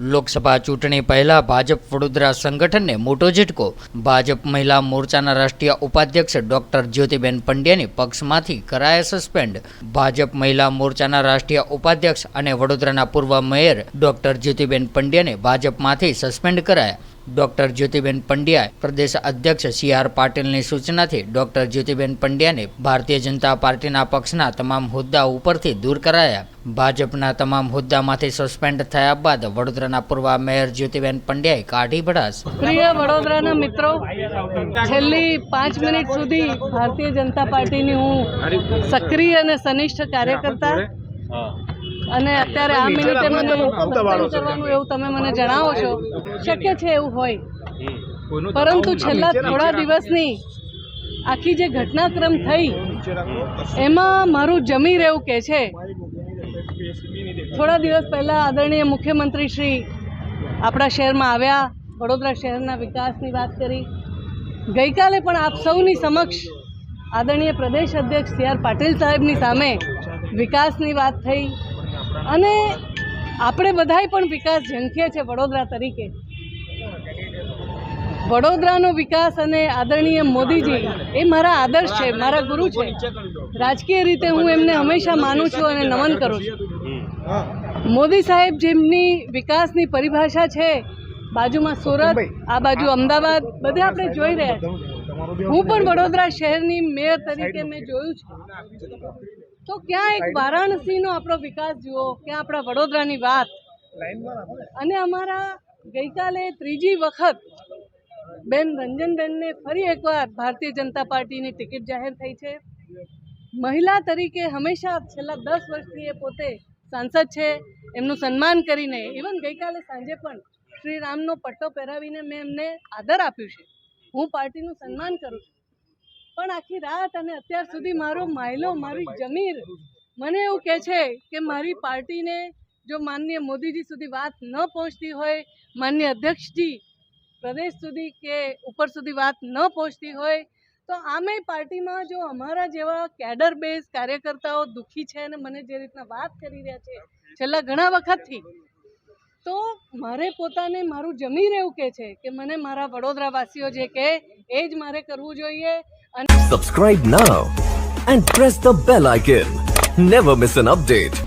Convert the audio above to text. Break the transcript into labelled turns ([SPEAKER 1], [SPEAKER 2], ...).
[SPEAKER 1] લોકસભા ચૂંટણી પહેલા ભાજપ વડોદરા સંગઠનને મોટો ઝટકો. ભાજપ મહિલા મોરચાના રાષ્ટ્રીય ઉપાધ્યક્ષ ડોક્ટર જ્યોતિબેન પંડ્યાની પક્ષમાંથી કરાયા સસ્પેન્ડ. ભાજપ મહિલા મોરચાના રાષ્ટ્રીય ઉપાધ્યક્ષ અને વડોદરાના પૂર્વ મેયર ડોક્ટર જ્યોતિબેન પંડ્યાને ભાજપમાંથી સસ્પેન્ડ કરાયા. ડોક્ટર જ્યોતિબેન પંડ્યા પ્રદેશ અધ્યક્ષ સી આર પાટીલની સૂચનાથી ડોક્ટર જ્યોતિબેન પંડ્યાને ભારતીય જનતા પાર્ટીના પક્ષના તમામ હોદ્દા ઉપરથી દૂર કરાયા. ભાજપના તમામ હોદ્દામાંથી સસ્પેન્ડ થયા બાદ વડોદરાના પૂર્વ મેયર જ્યોતિબેન પંડ્યાએ કાઢી ભડાસ.
[SPEAKER 2] પ્રિય વડોદરાના મિત્રો, છેલ્લી પાંચ મિનિટ સુધી ભારતીય જનતા પાર્ટીની હું સક્રિય અને સનિષ્ઠ કાર્યકર્તા અને અત્યારે આ મિનિટે મને સસ્પેન્ડ કરવાનું એવું તમે મને જણાવો છો. શક્ય છે એવું હોય. પરંતુ છેલ્લા થોડા દિવસની આખી જે ઘટનાક્રમ થઈ એમાં મારું જમી રહેવું કે છે. થોડા દિવસ પહેલાં આદરણીય મુખ્યમંત્રી શ્રી આપણા શહેરમાં આવ્યા વડોદરા શહેરના વિકાસની વાત કરી. ગઈકાલે પણ આપ સૌની સમક્ષ આદરણીય પ્રદેશ અધ્યક્ષ સી આર પાટીલ સાહેબની સામે વિકાસની વાત થઈ. અને આપણે બધાય પણ વિકાસ ઝંખીએ છીએ વડોદરા તરીકે. વડોદરાનો વિકાસ અને આદરણીય મોદીજી, એ મારા આદર્શ છે, મારા ગુરુ છે. રાજકીય રીતે હું એમને હંમેશા માનું છું અને નમન કરું છું. મોદી સાહેબ જેમની વિકાસની પરિભાષા છે, બાજુમાં સુરત, આ બાજુ અમદાવાદ, બધે આપણે જોઈ રહ્યા છીએ હું પણ વડોદરા શહેરની મેયર તરીકે મેં જોયું છે. તો ક્યાં એક વારાણસીનો આપણો વિકાસ જુઓ ક્યાં આપણા વડોદરાની વાત. અને અમારા ગઈકાલે ત્રીજી વખત બેન રંજનબેનને ફરી એકવાર ભારતીય જનતા પાર્ટીની ટિકિટ જાહેર થઈ છે. મહિલા તરીકે હંમેશા છેલ્લા દસ વર્ષથી એ પોતે સાંસદ છે. એમનું સન્માન કરીને ઇવન ગઈકાલે સાંજે પણ શ્રી રામનો પટ્ટો પહેરાવીને મેં એમને આદર આપ્યું છે. હું પાર્ટીનું સન્માન કરું છું. પણ આખી રાત અને અત્યાર સુધી મારો માયલો મારી જમીર મને એવું કહે છે કે મારી પાર્ટીને જો માનનીય મોદીજી સુધી વાત ન પહોંચતી હોય માનનીય અધ્યક્ષજી પ્રદેશ સુધી કે ઉપર સુધી વાત ન પહોંચતી હોય તો આમે પાર્ટીમાં જો અમારા જેવા કેડર બેઝ કાર્યકર્તાઓ દુઃખી છે અને મને જે રીતના વાત કરી રહ્યા છે છેલ્લા ઘણા વખતથી તો મારે પોતાને મારું જમી રહેવું કે છે કે મને મારા વડોદરાવાસીઓ જે કહે એ જ મારે કરવું જોઈએ અને
[SPEAKER 3] Subscribe now and press the bell icon. Never miss an update.